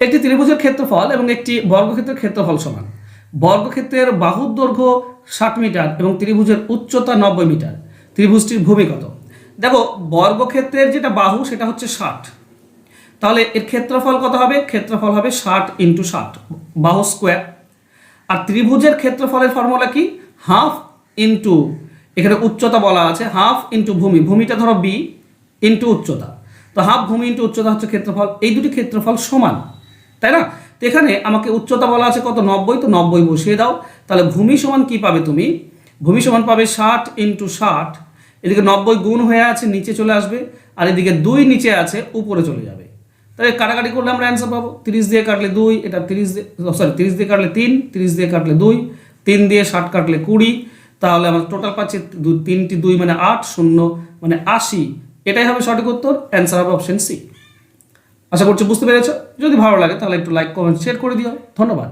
একটি ত্রিভুজের ক্ষেত্রফল এবং একটি বর্গক্ষেত্রের ক্ষেত্রফল সমান। বর্গক্ষেত্রের বাহুর দৈর্ঘ্য ষাট মিটার এবং ত্রিভুজের উচ্চতা নব্বই মিটার। ত্রিভুজটির ভূমি কত? দেখো, বর্গক্ষেত্রের যেটা বাহু, সেটা হচ্ছে ষাট। তাহলে এর ক্ষেত্রফল কত হবে? ক্ষেত্রফল হবে ষাট ইন্টু ষাট, বাহু স্কোয়ার আর ত্রিভুজের ক্ষেত্রফলের ফর্মুলা কি? হাফ ইন্টু এখানে উচ্চতা বলা আছে হাফ ইন্টু ভূমি। ভূমিটা ধরো বি ইন্টু উচ্চতা। তো হাফ ভূমি ইন্টু উচ্চতা হচ্ছে ক্ষেত্রফল। এই দুটি ক্ষেত্রফল সমান। তাই না? তো এখানে আমাকে উচ্চতা বলা আছে কত? নব্বই, তো নব্বই বসিয়ে দাও। তাহলে ভূমি সমান কি পাবে তুমি? ভূমি সমান পাবে ষাট ইন্টু ষাট। এদিকে নব্বই গুণ হয়ে আছে, নিচে চলে আসবে। আর এদিকে দুই নিচে আছে, উপরে চলে যাবে। তাহলে কাটাকাটি করলে আমরা অ্যান্সার পাবো। তিরিশ দিয়ে কাটলে দুই, এটা তিরিশ দিয়ে সরি তিরিশ দিয়ে কাটলে তিন, তিরিশ দিয়ে কাটলে দুই, তিন দিয়ে ষাট কাটলে কুড়ি। তাহলে আমার টোটাল পাচ্ছে তিনটি দুই মানে আট, শূন্য মানে আশি। এটাই হবে সঠিক উত্তর অ্যান্সার হবে অপশন সি আশা করছি বুঝতে পেরেছ। যদি ভালো লাগে তাহলে একটু লাইক কমেন্ট শেয়ার করে দিও। ধন্যবাদ।